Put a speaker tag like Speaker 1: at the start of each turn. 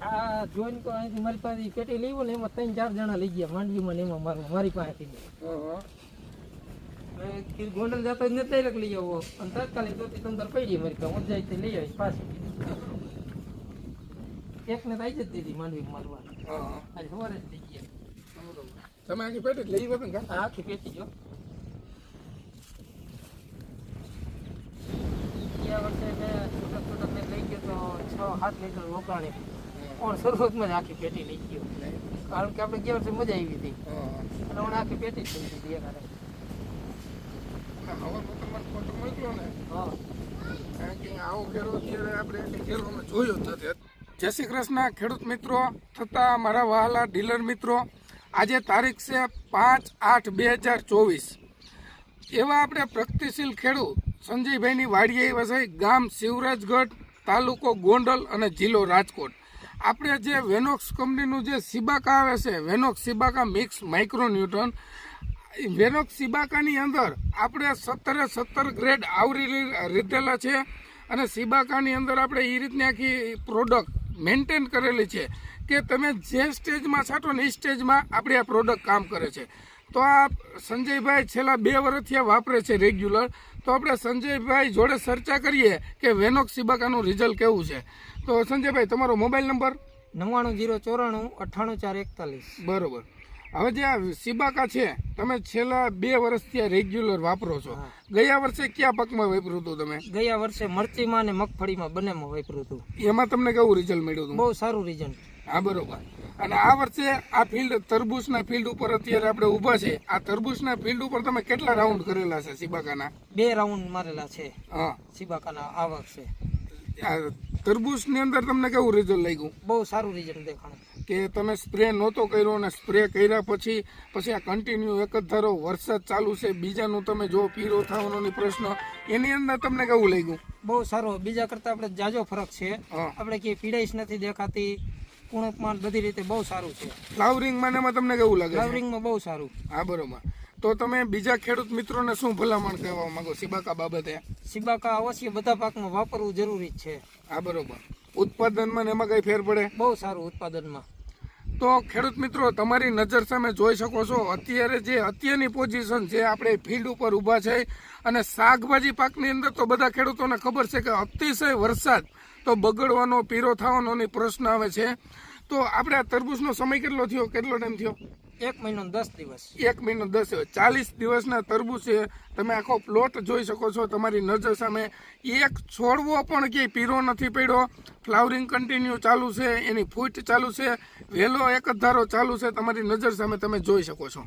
Speaker 1: આ જોઈને તો અહીંથી મારી પાસે પેટી લેવો ને એમાં ત્રણ ચાર જણા લઈ ગયા માંડવીમાં ને એમાં મારું મારી પાસેથી. મેં ગોંડલ જતો જ નથી લઈ આવો. અને તાત્કાલિક જોતી તંદર પડી મારી પાસે. જાય લઈ આવીશ પાછી. એકને તો આવી જ દીધી માંડવી મારવા. આજે સવારે જ લઈ ગયા.
Speaker 2: તમે આખી પેટી લઈ વખત
Speaker 1: ને આખી પેટી જો. ગયા વર્ષે મેં છૂટક છૂટક મેં લઈ ગયો તો છ સાત લીટર રોકાણી. પણ શરૂઆતમાં જ આખી પેટી લઈ ગયો. કારણ કે આપણે ગયા વર્ષે મજા આવી હતી. અને હું આખી પેટી જ લઈ હતી એકારે
Speaker 2: જય શ્રી કૃષ્ણ ખેડૂત મિત્રો થતા મારા વહાલા ડીલર મિત્રો. આજે તારીખ છે પાંચ આઠ બે હજાર ચોવીસ. એવા આપણે પ્રગતિશીલ ખેડૂત સંજયભાઈની વાડીએ વસાઈ ગામ શિવરાજગઢ તાલુકો ગોંડલ અને જિલ્લો રાજકોટ. આપણે જે વેનોક્સ કંપનીનું જે સિબાકા આવે છે વેનોક્સ સિબાકા મિક્સ માઇક્રોન્યુટન વેનોક્સ સિબાકાની અંદર આપણે સત્તરે સત્તર ગ્રેડ આવરી લીધેલા છે અને સિબાકાની અંદર આપણે એ રીતની આખી પ્રોડક્ટ મેન્ટેન કરેલી છે કે તમે જે સ્ટેજમાં છાંટો ને એ સ્ટેજમાં આપણી આ પ્રોડક્ટ કામ કરે છે. તો આ સંજયભાઈ છેલ્લા બે વર્ષથી વાપરે છે રેગ્યુલર તો આપણે સંજયભાઈ જોડે ચર્ચા કરીએ કે વેનોક સિબાકાનું રિઝલ્ટ કેવું છે. તો સંજયભાઈ તમારો મોબાઈલ નંબર
Speaker 1: નવ્વાણું જીરો ચોરાણું અઠ્ઠાણું ચાર એકતાલીસ.
Speaker 2: બરોબર. હવે જે આ સિબાકા છે તમે છેલ્લા બે વર્ષથી આ રેગ્યુલર વાપરો છો. ગયા વર્ષે કયા પાકમાં વાપર્યું હતું તમે?
Speaker 1: ગયા વર્ષે મરચીમાં અને મગફળીમાં બંનેમાં વાપર્યું હતું.
Speaker 2: એમાં તમને કેવું રિઝલ્ટ મળ્યું હતું?
Speaker 1: બહુ સારું રિઝલ્ટ
Speaker 2: હા બરોબર. અને આ વર્ષે આ ફિલ્ડ તરબૂચના ફિલ્ડ ઉપર અત્યારે આપણે ઊભા છે. આ તરબૂચના ફિલ્ડ ઉપર તમે કેટલા રાઉન્ડ કરેલા છે સિબાકાના?
Speaker 1: બે રાઉન્ડ મારેલા છે.
Speaker 2: હા.
Speaker 1: સિબાકાના આ વર્ષે.
Speaker 2: આ તરબૂચની અંદર તમને કેવું રિઝલ્ટ લાગ્યું?
Speaker 1: બહુ સારું રિઝલ્ટ દેખાણું.
Speaker 2: કે તમે સ્પ્રે નહોતો કર્યો અને સ્પ્રે કર્યા પછી પછી આ કન્ટિન્યુ એક જ ધારો વરસાદ ચાલુ છે બીજાનું તમે જો પીરો થવાનો પ્રશ્ન એની અંદર તમને કેવું લાગ્યું?
Speaker 1: બહુ સારો. બીજા કરતાં આપણે જાજો ફરક છે. આપણે કે પીડાઈશ નથી દેખાતી. કુણકમાં બધી રીતે બહુ સારું છે.
Speaker 2: ફ્લાવરિંગમાં એમાં તમને કેવું લાગે
Speaker 1: ફ્લાવરિંગમાં બહુ સારું.
Speaker 2: હા બરોબર. તો તમે બીજા ખેડૂત મિત્રોને શું ભલામણ કહેવા માંગો? સિબાકા બાબતે?
Speaker 1: સિબાકા અવશ્ય બધા પાકમાં વાપરવું જરૂરી છે.
Speaker 2: હા બરોબર. ઉત્પાદનમાં એમાં કઈ ફેર પડે?
Speaker 1: બહુ સારું ઉત્પાદનમાં.
Speaker 2: તો ખેડૂત મિત્રો તમારી નજર સામે જોઈ શકો છો અત્યારે જે અત્યારની પોઝિશન છે આપણે ફિલ્ડ ઉપર ઊભા છે અને શાકભાજી પાકની અંદર તો બધા ખેડૂતોને ખબર છે કે અતિશય વરસાદ તો બગડવાનો પીરો થવાનો પ્રશ્ન આવે છે. તો આપણે આ તરબૂચનો સમય કેટલો થયો? કેટલો ટાઈમ થયો?
Speaker 1: એક મહિનો દસ દિવસ.
Speaker 2: એક મહિનો દસ ચાલીસ દિવસના તરબૂચ છે. તમે આખો પ્લોટ જોઈ શકો છો. તમારી નજર સામે એક છોડવો પણ ક્યાંય પીરો નથી પડ્યો. ફ્લાવરિંગ કન્ટિન્યુ ચાલુ છે. એની ફૂટ ચાલુ છે. વહેલો એક ધારો ચાલુ છે. તમારી નજર સામે તમે જોઈ શકો છો.